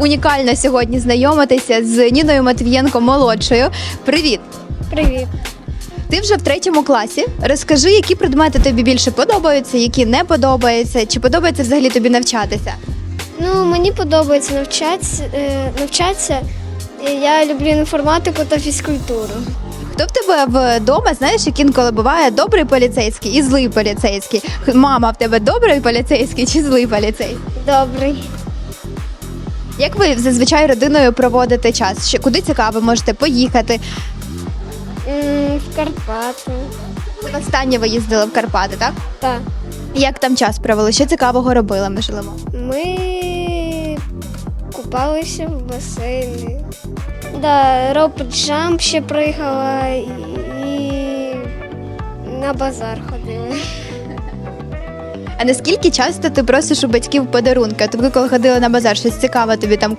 Унікально сьогодні знайомитися з Ніною Матвієнко молодшою. Привіт! Привіт. Ти вже в третьому класі. Розкажи, які предмети тобі більше подобаються, які не подобаються, чи подобається взагалі тобі навчатися? Ну, мені подобається навчатися. Е, навчатися. Я люблю інформатику та фізкультуру. Хто в тебе вдома, знаєш, як інколи буває добрий поліцейський і злий поліцейський? Мама в тебе добрий поліцейський чи злий поліцейський? Добрий. Як ви зазвичай родиною проводите час? Ще куди цікаво можете поїхати? М, В Карпати. Останнє ви їздили в Карпати, так? Так. Як там час провели? Що цікавого робили, можливо? Ми купалися в басейні. Да, ропот джамп ще приїхала і на базар ходили. А наскільки часто ти просиш у батьків подарунки? Тобто, коли ходили на базар, щось цікаве тобі там